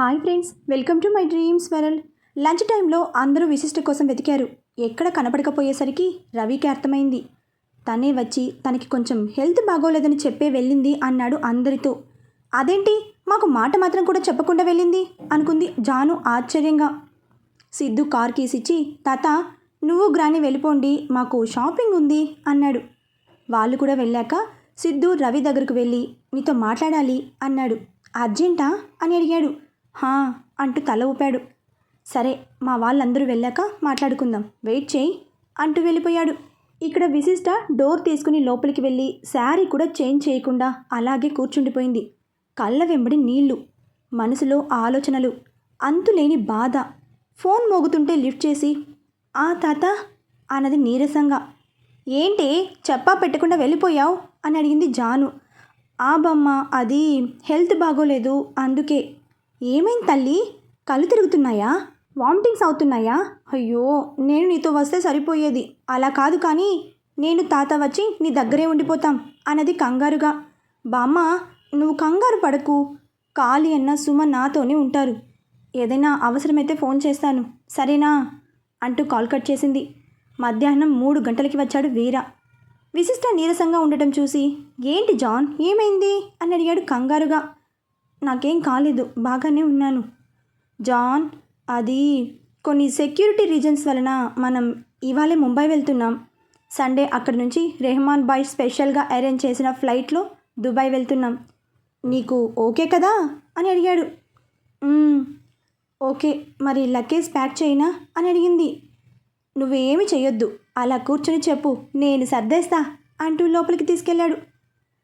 Hi friends welcome to my dreams world. Lunch టైంలో అందరూ విశిష్ట కోసం వెతికారు. ఎక్కడ కనపడకపోయేసరికి రవికి అర్థమైంది. తనే వచ్చి తనకి కొంచెం హెల్త్ బాగోలేదని చెప్పే వెళ్ళింది అన్నాడు అందరితో. అదేంటి? మాకు మాట మాత్రం కూడా చెప్పకుండా వెళ్ళింది? అనుకుంది జాను ఆశ్చర్యంగా. సిద్ధు కార్ కీస్ ఇచ్చి తాత నువ్వు గ్రాని వెళ్ళిపోండి మాకు షాపింగ్ ఉంది అన్నాడు. వాళ్ళు కూడా వెళ్ళాక సిద్ధు రవి దగ్గరకు వెళ్ళి నీతో మాట్లాడాలి అన్నాడు. అర్జెంటా? అని అడిగాడు. హా అంటూ తల ఊపాడు. సరే మా వాళ్ళందరూ వెళ్ళాక మాట్లాడుకుందాం. వెయిట్ చేయి అంటూ వెళ్ళిపోయాడు. ఇక్కడ విశిష్ట డోర్ తీసుకుని లోపలికి వెళ్ళి శారీ కూడా చేంజ్ చేయకుండా అలాగే కూర్చుండిపోయింది. కళ్ళ వెంబడి నీళ్ళు మనసులో ఆలోచనలు అంతులేని బాధ. ఫోన్ మోగుతుంటే లిఫ్ట్ చేసి ఆ తాత అన్నది నీరసంగా. ఏంటి చెప్పా పెట్టకుండా వెళ్ళిపోయావు? అని అడిగింది జాను. ఆ బొమ్మ అది హెల్త్ బాగోలేదు అందుకే ఏమైంది తల్లి? కళ్ళు తిరుగుతున్నాయా? వామిటింగ్స్ అవుతున్నాయా? అయ్యో నేను నీతో వస్తే సరిపోయేది. అలా కాదు కానీ నేను తాత వచ్చి నీ దగ్గరే ఉండిపోతాం అన్నది కంగారుగా. బామ్మ నువ్వు కంగారు పడకు. కాళీ అన్న సుమ నాతోనే ఉంటారు. ఏదైనా అవసరమైతే ఫోన్ చేస్తాను. సరేనా? అంటూ కాల్ కట్ చేసింది. మధ్యాహ్నం మూడు గంటలకి వచ్చాడు వీర. విశిష్ట నీరసంగా ఉండటం చూసి ఏంటి జాన్? ఏమైంది? అని అడిగాడు కంగారుగా. నాకేం కాలేదు బాగానే ఉన్నాను. జాన్ అది కొన్ని సెక్యూరిటీ రీజన్స్ వలన మనం ఇవాళే ముంబై వెళ్తున్నాం. సండే అక్కడి నుంచి రెహమాన్ బాయ్ స్పెషల్గా అరేంజ్ చేసిన ఫ్లైట్లో దుబాయ్ వెళ్తున్నాం. నీకు ఓకే కదా? అని అడిగాడు. ఓకే మరి లగేజ్ ప్యాక్ చేయనా? అని అడిగింది. నువ్వేమి చేయొద్దు అలా కూర్చొని చెప్పు నేను సర్దేస్తా అంటూ లోపలికి తీసుకెళ్ళాడు.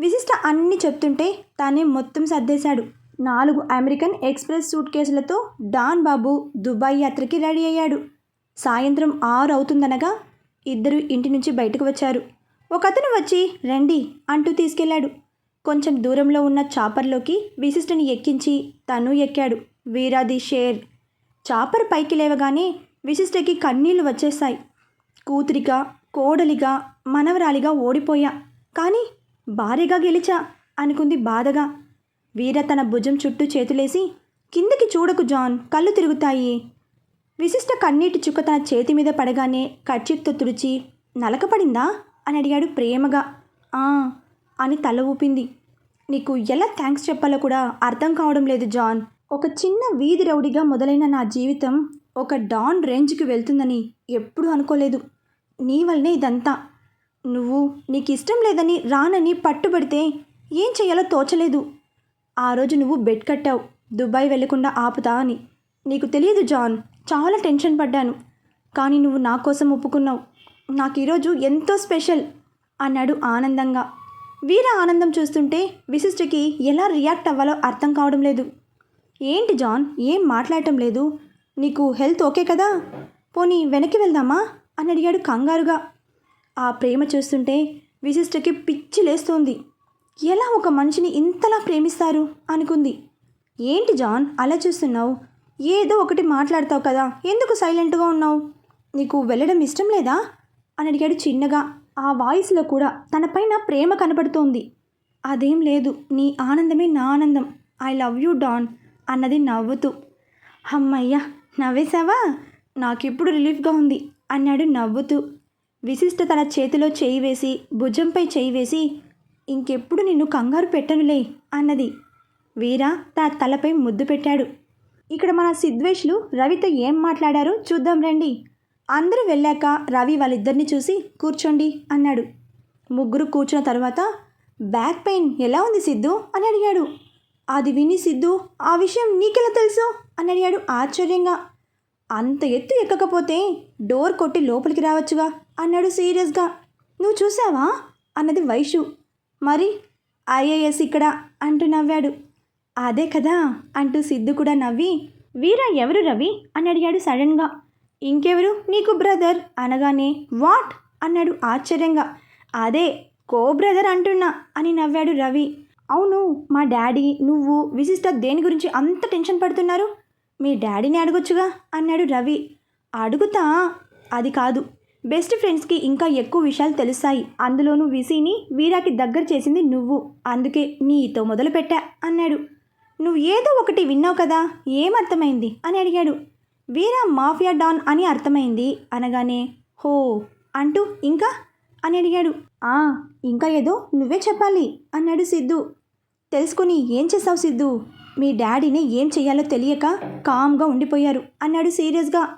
విశిష్ట అన్ని చెప్తుంటే తానే మొత్తం సర్దేశాడు. నాలుగు అమెరికన్ ఎక్స్ప్రెస్ సూట్ కేసులతో డాన్ బాబు దుబాయ్ యాత్రకి రెడీ అయ్యాడు. సాయంత్రం ఆరు అవుతుందనగా ఇద్దరు ఇంటి నుంచి బయటకు వచ్చారు. ఒకతను వచ్చి రండి అంటూ తీసుకెళ్ళాడు. కొంచెం దూరంలో ఉన్న చాపర్లోకి విశిష్టని ఎక్కించి తను ఎక్కాడు. వీరాది షేర్. చాపర్ పైకి లేవగానే విశిష్టకి కన్నీళ్ళు వచ్చేశాయి. కూతురిగా కోడలిగా మనవరాలిగా ఓడిపోయా. కానీ భార్యగా గెలిచా అనుకుంది బాధగా. వీర తన భుజం చుట్టూ చేతులేసి కిందికి చూడకు జాన్ కళ్ళు తిరుగుతాయి. విశిష్ట కన్నీటి చుక్క తన చేతి మీద పడగానే కర్చీఫ్తో తుడిచి నలకపడిందా? అని అడిగాడు ప్రేమగా. ఆ అని తల ఊపింది. నీకు ఎలా థ్యాంక్స్ చెప్పాలో కూడా అర్థం కావడం లేదు జాన్. ఒక చిన్న వీధి రౌడీగా మొదలైన నా జీవితం ఒక డాన్ రేంజ్కి వెళ్తుందని ఎప్పుడూ అనుకోలేదు. నీ వల్లనే ఇదంతా. నువ్వు నీకు ఇష్టం లేదని రానని పట్టుబడితే ఏం చేయాలో తోచలేదు. ఆ రోజు నువ్వు బెడ్ కట్టావు. దుబాయ్ వెళ్ళకుండా ఆపుతా అని. నీకు తెలియదు జాన్ చాలా టెన్షన్ పడ్డాను. కానీ నువ్వు నా కోసం ఒప్పుకున్నావు. నాకు ఈరోజు ఎంతో స్పెషల్ అన్నాడు ఆనందంగా. వీర ఆనందం చూస్తుంటే విశిష్టకి ఎలా రియాక్ట్ అవ్వాలో అర్థం కావడం లేదు. ఏంటి జాన్ ఏం మాట్లాడటం లేదు? నీకు హెల్త్ ఓకే కదా? పోనీ వెనక్కి వెళ్దామా? అని అడిగాడు కంగారుగా. ఆ ప్రేమ చూస్తుంటే విశిష్టకి పిచ్చి లేస్తోంది. ఎలా ఒక మనిషిని ఇంతలా ప్రేమిస్తారు? అనుకుంది. ఏంటి జాన్ అలా చూస్తున్నావు? ఏదో ఒకటి మాట్లాడతావు కదా ఎందుకు సైలెంట్గా ఉన్నావు? నీకు వెళ్ళడం ఇష్టం లేదా? అని అడిగాడు చిన్నగా. ఆ వాయిస్లో కూడా తనపైన ప్రేమ కనపడుతోంది. అదేం లేదు నీ ఆనందమే నా ఆనందం. ఐ లవ్ యూ డాన్ అన్నది నవ్వుతూ. అమ్మయ్యా నవ్వేశావా? నాకిప్పుడు రిలీఫ్గా ఉంది అన్నాడు నవ్వుతూ. విశిష్ట తన చేతిలో చేయి వేసి భుజంపై చేయి వేసి ఇంకెప్పుడు నిన్ను కంగారు పెట్టనులే అన్నది. వీర తన తలపై ముద్దు పెట్టాడు. ఇక్కడ మన సిద్వేష్లు రవితో ఏం మాట్లాడారో చూద్దాం రండి. అందరూ వెళ్ళాక రవి వాళ్ళిద్దరిని చూసి కూర్చోండి అన్నాడు. ముగ్గురు కూర్చున్న తర్వాత బ్యాక్ పెయిన్ ఎలా ఉంది సిద్ధు? అని అడిగాడు. అది విని సిద్ధు ఆ విషయం నీకెలా తెలుసు? అని అడిగాడు ఆశ్చర్యంగా. అంత ఎత్తు ఎక్కకపోతే డోర్ కొట్టి లోపలికి రావచ్చుగా అన్నాడు సీరియస్గా. నువ్వు చూసావా? అన్నది వైషు. మరి ఐఏఎస్ ఇక్కడ అంటూ నవ్వాడు. అదే కదా అంటూ సిద్ధు కూడా నవ్వి. వీరా ఎవరు రవి? అని అడిగాడు సడన్గా. ఇంకెవరు? నీకు బ్రదర్ అనగానే వాట్? అన్నాడు ఆశ్చర్యంగా. అదే కో బ్రదర్ అంటున్నా అని నవ్వాడు రవి. అవును మా డాడీ నువ్వు విశిష్ట దేని గురించి అంత టెన్షన్ పడుతున్నారు? మీ డాడీని అడగొచ్చుగా అన్నాడు రవి. అడుగుతా అది కాదు. బెస్ట్ ఫ్రెండ్స్కి ఇంకా ఎక్కువ విషయాలు తెలుస్తాయి. అందులోనూ విసిని వీరాకి దగ్గర చేసింది నువ్వు. అందుకే నీతో మొదలుపెట్టా అన్నాడు. నువ్వు ఏదో ఒకటి విన్నావు కదా ఏమర్థమైంది అని అడిగాడు. వీరా మాఫియా డాన్ అని అర్థమైంది అనగానే హో అంటూ ఇంకా? అని అడిగాడు. ఆ ఇంకా ఏదో నువ్వే చెప్పాలి అన్నాడు సిద్ధు. తెలుసుకుని ఏం చేసావు సిద్ధు? మీ డాడీని ఏం చేయాలో తెలియక కామ్గా ఉండిపోయారు అన్నాడు సీరియస్గా.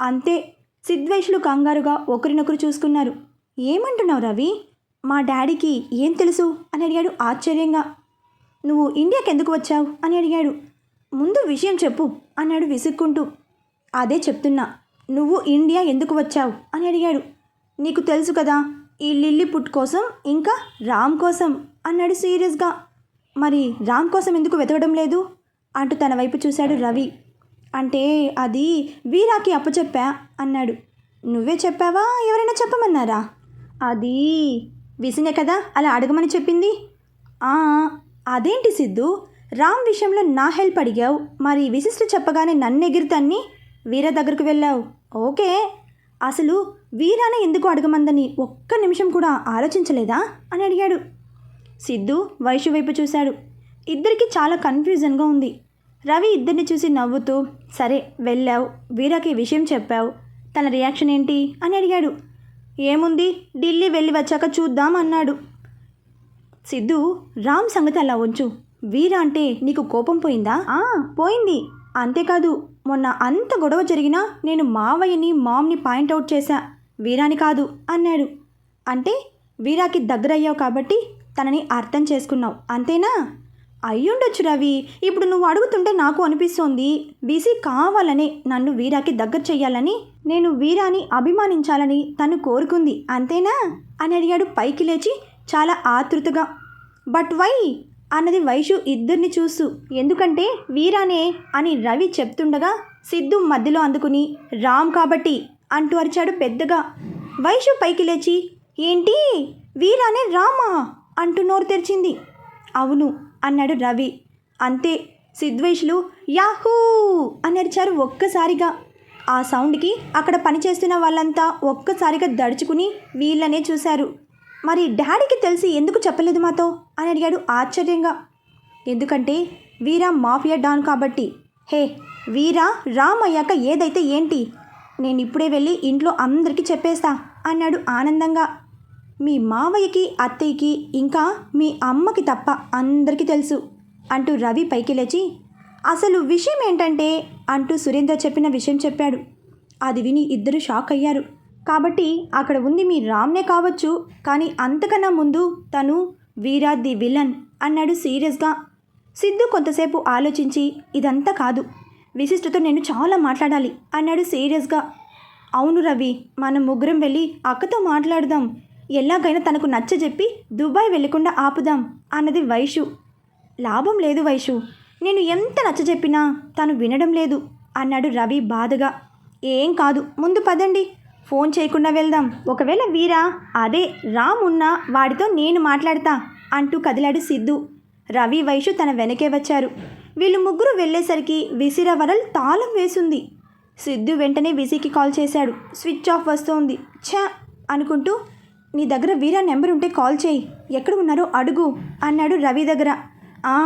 అంతే సిద్వేషులు కంగారుగా ఒకరినొకరు చూసుకున్నారు. ఏమంటున్నావు రవి? మా డాడీకి ఏం తెలుసు? అని అడిగాడు ఆశ్చర్యంగా. నువ్వు ఇండియాకి ఎందుకు వచ్చావు? అని అడిగాడు. ముందు విషయం చెప్పు అన్నాడు విసుక్కుంటూ. అదే చెప్తున్నా. నువ్వు ఇండియా ఎందుకు వచ్చావు? అని అడిగాడు. నీకు తెలుసు కదా ఈ లిల్లీ పుట్ కోసం ఇంకా రామ్ కోసం అన్నాడు సీరియస్గా. మరి రామ్ కోసం ఎందుకు వెతకడం లేదు? అంటూ తన వైపు చూశాడు రవి. అంటే అది వీరాకి అప్పచెప్పా అన్నాడు. నువ్వే చెప్పావా? ఎవరైనా చెప్పమన్నారా? అది విసినే కదా అలా అడగమని చెప్పింది. "ఆ, అదేంటి సిద్ధు? రామ్ విషయంలో నా హెల్ప్ అడిగావు. మరి విశిష్ట చెప్పగానే నన్ను ఎగిరితన్ని వీర దగ్గరకు వెళ్ళావు. ఓకే. అసలు వీరానే ఎందుకు అడగమందని ఒక్క నిమిషం కూడా ఆలోచించలేదా? అని అడిగాడు. సిద్ధు వైషు వైపు చూశాడు. ఇద్దరికి చాలా కన్ఫ్యూజన్గా ఉంది. రవి ఇద్దరిని చూసి నవ్వుతూ సరే వెళ్ళావు. వీరాకి విషయం చెప్పావు. తన రియాక్షన్ ఏంటి? అని అడిగాడు. ఏముంది? ఢిల్లీ వెళ్ళి వచ్చాక చూద్దాం అన్నాడు. సిద్ధు రామ్ సంగతి అలా ఉంచు. వీరా అంటే నీకు కోపం పోయిందా? ఆ పోయింది. అంతేకాదు మొన్న అంత గొడవ జరిగినా నేను మావయ్యని మామ్ని పాయింట్అవుట్ చేశా. వీరాని కాదు అన్నాడు. అంటే వీరాకి దగ్గరయ్యావు కాబట్టి తనని అర్థం చేసుకున్నావు. అంతేనా? అయ్యుండొచ్చు రవి. ఇప్పుడు నువ్వు అడుగుతుంటే నాకు అనిపిస్తోంది. బీసీ కావాలనే నన్ను వీరాకి దగ్గర చెయ్యాలని నేను వీరాని అభిమానించాలని తను కోరుకుంది. అంతేనా? అని అడిగాడు పైకి లేచి చాలా ఆతృతగా. But why? అన్నది వైషు ఇద్దరిని చూస్తూ. ఎందుకంటే వీరానే? అని రవి చెప్తుండగా సిద్ధు మధ్యలో అందుకుని రామ్ కాబట్టి అంటూ అరిచాడు పెద్దగా. వైషు పైకి లేచి ఏంటి? వీరానే రామా? అంటూ నోరు తెరిచింది. అవును. అన్నాడు రవి. అంతే సిద్వేష్లు యాహూ అని అరిచారు ఒక్కసారిగా. ఆ సౌండ్కి అక్కడ పనిచేస్తున్న వాళ్ళంతా ఒక్కసారిగా దడుచుకుని వీళ్ళనే చూశారు. మరి డాడీకి తెలిసి ఎందుకు చెప్పలేదు మాతో? అని అడిగాడు ఆశ్చర్యంగా. ఎందుకంటే వీరా మాఫియా డాన్ కాబట్టి. హే వీరా రామ్ అయ్యాక ఏదైతే ఏంటి? నేను ఇప్పుడే వెళ్ళి ఇంట్లో అందరికీ చెప్పేస్తా అన్నాడు ఆనందంగా. మీ మావయ్యకి అత్తయ్యకి ఇంకా మీ అమ్మకి తప్ప అందరికీ తెలుసు అంటూ రవి పైకి లేచి అసలు విషయం ఏంటంటే? అంటూ సురేంద్ర చెప్పిన విషయం చెప్పాడు. అది విని ఇద్దరు షాక్ అయ్యారు. కాబట్టి అక్కడ ఉంది మీ రామ్నే కావచ్చు కానీ అంతకన్నా ముందు తను వీరా ది విలన్ అన్నాడు సీరియస్గా. సిద్ధు కొంతసేపు ఆలోచించి ఇదంతా కాదు విశిష్టతో నేను చాలా మాట్లాడాలి అన్నాడు సీరియస్గా. అవును రవి మనం ముగ్గురం వెళ్ళి అక్కతో మాట్లాడదాం ఎలాగైనా తనకు నచ్చజెప్పి దుబాయ్ వెళ్ళకుండా ఆపుదాం అన్నది వైషు. లాభం లేదు వైషు. నేను ఎంత నచ్చజెప్పినా తను వినడం లేదు అన్నాడు రవి బాధగా. ఏం కాదు ముందు పదండి. ఫోన్ చేయకుండా వెళ్దాం. ఒకవేళ వీరా అదే రామ్ ఉన్నా వాడితో నేను మాట్లాడతా అంటూ కదిలాడు సిద్ధు. రవి వైషు తన వెనకే వచ్చారు. వీళ్ళు ముగ్గురు వెళ్ళేసరికి విసిర వరల్ తాళం వేసింది. సిద్ధు వెంటనే విసికి కాల్ చేశాడు. స్విచ్ ఆఫ్ వస్తోంది. ఛ అనుకుంటూ నీ దగ్గర వీరా నెంబర్ ఉంటే కాల్ చేయి. ఎక్కడ ఉన్నారో అడుగు అన్నాడు రవి దగ్గర. ఆ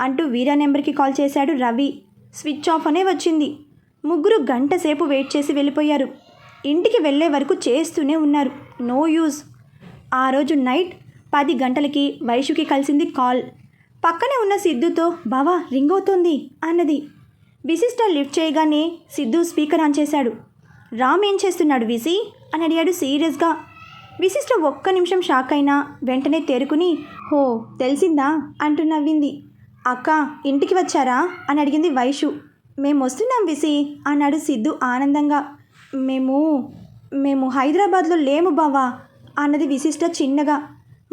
అంటూ వీరా నెంబర్కి కాల్ చేశాడు రవి. స్విచ్ ఆఫ్ అనే వచ్చింది. ముగ్గురు గంట సేపు వెయిట్ చేసి వెళ్ళిపోయారు. ఇంటికి వెళ్ళే వరకు చేస్తూనే ఉన్నారు. No use. ఆ రోజు నైట్ పది గంటలకి వైషుకి కలిసింది కాల్. పక్కనే ఉన్న సిద్ధుతో బావా రింగ్ అవుతుంది అన్నది. విశిష్ట లిఫ్ట్ చేయగానే సిద్ధు స్పీకర్ ఆన్ చేశాడు. రామ్ ఏం చేస్తున్నాడు విసి అని అడిగాడు సీరియస్గా. విశిష్ట ఒక్క నిమిషం షాక్ అయినా వెంటనే తేరుకుని హో తెలిసిందా? అంటూ నవ్వింది. అక్క ఇంటికి వచ్చారా? అని అడిగింది వైషు. మేము వస్తున్నాం విసి అన్నాడు సిద్ధు ఆనందంగా. మేము మేము హైదరాబాద్లో లేము బావా అన్నది విశిష్ట చిన్నగా.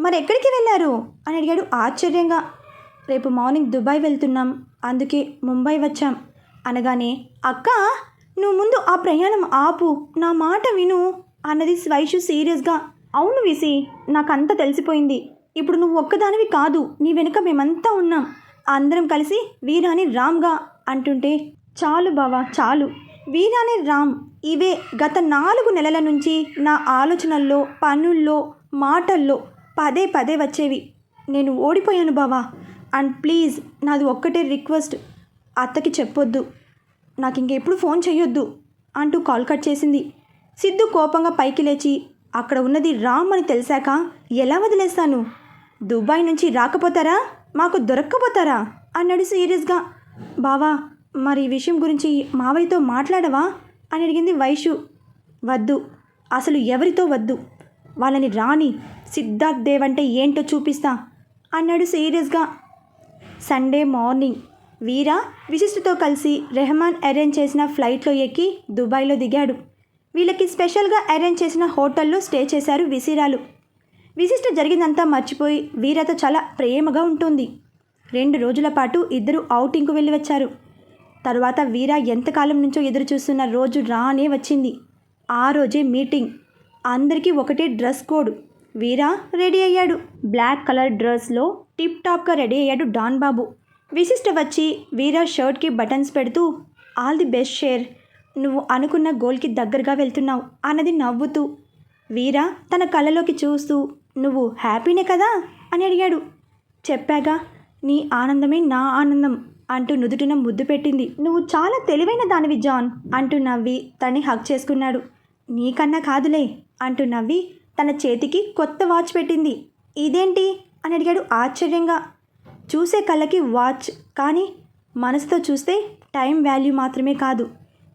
మరి ఎక్కడికి వెళ్ళారు? అని అడిగాడు ఆశ్చర్యంగా. రేపు మార్నింగ్ దుబాయ్ వెళ్తున్నాం అందుకే ముంబై వచ్చాం అనగానే అక్క నువ్వు ముందు ఆ ప్రయాణం ఆపు నా మాట విను అన్నది వైషు సీరియస్గా. అవును విసి నాకంతా తెలిసిపోయింది. ఇప్పుడు నువ్వు ఒక్కదానివి కాదు నీ వెనుక మేమంతా ఉన్నాం. అందరం కలిసి వీరాని రామ్గా అంటుంటే చాలు బావా చాలు. వీరాని రామ్ ఇవే గత నాలుగు నెలల నుంచి నా ఆలోచనల్లో పనుల్లో మాటల్లో పదే పదే వచ్చేవి. నేను ఓడిపోయాను బావా. అండ్ ప్లీజ్ నాది ఒక్కటే రిక్వెస్ట్. అత్తకి చెప్పొద్దు. నాకు ఇంకెప్పుడు ఫోన్ చేయొద్దు అంటూ కాల్ కట్ చేసింది. సిద్ధు కోపంగా పైకి లేచి అక్కడ ఉన్నది రామ్ అని తెలిసాక ఎలా వదిలేస్తాను? దుబాయ్ నుంచి రాకపోతారా? మాకు దొరక్కపోతారా? అన్నాడు సీరియస్గా. బావా మరి ఈ విషయం గురించి మావయ్యతో మాట్లాడవా? అని అడిగింది వైషు. వద్దు అసలు ఎవరితో వద్దు? వాళ్ళని రాని సిద్ధార్థ్ దేవ్ అంటే ఏంటో చూపిస్తా అన్నాడు సీరియస్గా. సండే మార్నింగ్ వీరా విశిష్టతో కలిసి రెహమాన్ అరేంజ్ చేసిన ఫ్లైట్లో ఎక్కి దుబాయ్లో దిగాడు. వీళ్ళకి స్పెషల్గా అరేంజ్ చేసిన హోటల్లో స్టే చేశారు విసిరాలు. విశిష్ట జరిగిందంతా మర్చిపోయి వీరతో చాలా ప్రేమగా ఉంటుంది. రెండు రోజుల పాటు ఇద్దరు ఔటింగ్కు వెళ్ళి వచ్చారు. తరువాత వీర ఎంతకాలం నుంచో ఎదురు చూస్తున్న రోజు రానే వచ్చింది. ఆ రోజే మీటింగ్. అందరికీ ఒకటే డ్రెస్ కోడ్. వీరా రెడీ అయ్యాడు. బ్లాక్ కలర్ డ్రెస్లో టిప్ టాప్గా రెడీ అయ్యాడు డాన్ బాబు విశిష్ట వచ్చి వీరా షర్ట్కి బటన్స్ పెడుతూ ఆల్ ది బెస్ట్ షేర్. నువ్వు అనుకున్న గోల్కి దగ్గరగా వెళ్తున్నావు అన్నది నవ్వుతూ వీరా తన కళ్ళలోకి చూస్తూ నువ్వు హ్యాపీనే కదా? అని అడిగాడు. చెప్పాగా నీ ఆనందమే నా ఆనందం అంటూ నుదుటిన ముద్దు పెట్టింది. నువ్వు చాలా తెలివైన దానివి జాన్ అంటూ నవ్వి తన్ని హక్ చేసుకున్నాడు. నీకన్నా కాదులే అంటూ నవ్వి తన చేతికి కొత్త వాచ్ పెట్టింది. ఇదేంటి? అని అడిగాడు ఆశ్చర్యంగా. చూసే కళ్ళకి వాచ్ కానీ మనసుతో చూస్తే టైం వాల్యూ మాత్రమే కాదు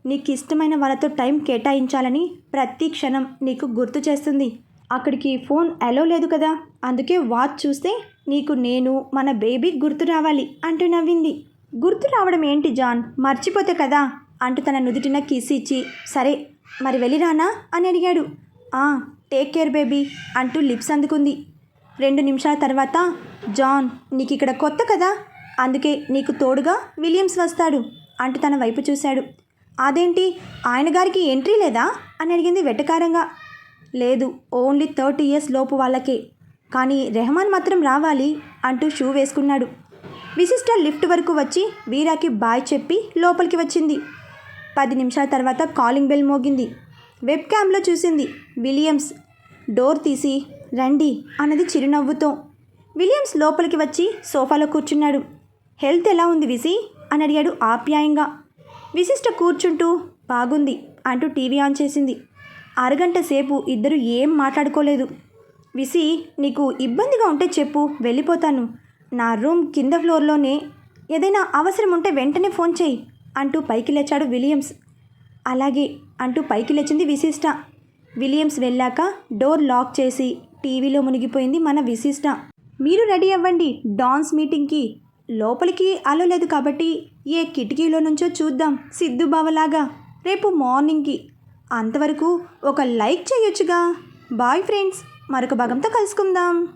నీకు ఇష్టమైన వాళ్ళతో టైం కేటాయించాలని ప్రతి క్షణం నీకు గుర్తు చేస్తుంది. అక్కడికి ఫోన్ అలో లేదు కదా. అందుకే వాచ్ చూస్తే నీకు నేను మన బేబీ గుర్తు రావాలి అంటూ నవ్వింది. గుర్తు రావడం ఏంటి జాన్? మర్చిపోతే కదా? అంటూ తన నుదుటిన కిసి ఇచ్చి సరే మరి వెళ్ళిరానా అని అడిగాడు. ఆ టేక్ కేర్ బేబీ అంటూ లిప్స్ అందుకుంది. రెండు నిమిషాల తర్వాత జాన్ నీకు ఇక్కడ కొత్త కదా? అందుకే నీకు తోడుగా విలియమ్స్ వస్తాడు అంటూ తన వైపు చూశాడు. అదేంటి? ఆయన గారికి ఎంట్రీ లేదా? అని అడిగింది వెటకారంగా. లేదు ఓన్లీ థర్టీ ఇయర్స్ లోపు వాళ్ళకే. కానీ రెహమాన్ మాత్రం రావాలి అంటూ షూ వేసుకున్నాడు. విశిష్ట లిఫ్ట్ వరకు వచ్చి వీరాకి బాయ్ చెప్పి లోపలికి వచ్చింది. పది నిమిషాల తర్వాత కాలింగ్ బెల్ మోగింది. వెబ్ క్యామ్లో చూసింది విలియమ్స్. డోర్ తీసి రండి అన్నది చిరునవ్వుతో. విలియమ్స్ లోపలికి వచ్చి సోఫాలో కూర్చున్నాడు. హెల్త్ ఎలా ఉంది విసి? అని అడిగాడు ఆప్యాయంగా. విశిష్ట కూర్చుంటూ బాగుంది అంటూ టీవీ ఆన్ చేసింది. అరగంట సేపు ఇద్దరు ఏం మాట్లాడుకోలేదు. విసి నీకు ఇబ్బందిగా ఉంటే చెప్పు వెళ్ళిపోతాను. నా రూమ్ కింద ఫ్లోర్లోనే ఏదైనా అవసరం ఉంటే వెంటనే ఫోన్ చేయి అంటూ పైకి లేచాడు విలియమ్స్. అలాగే అంటూ పైకి లేచింది విశిష్ట. విలియమ్స్ వెళ్ళాక డోర్ లాక్ చేసి టీవీలో మునిగిపోయింది మన విశిష్ట. మీరు రెడీ అవ్వండి డాన్స్ మీటింగ్కి. లోపలికి అలో లేదు కాబట్టి ఏ కిటికీలో నుంచో చూద్దాం సిద్ధు బావలాగా. రేపు మార్నింగ్కి. అంతవరకు ఒక లైక్ చేయొచ్చుగా. బాయ్ ఫ్రెండ్స్ మరొక భాగంతో కలుసుకుందాం.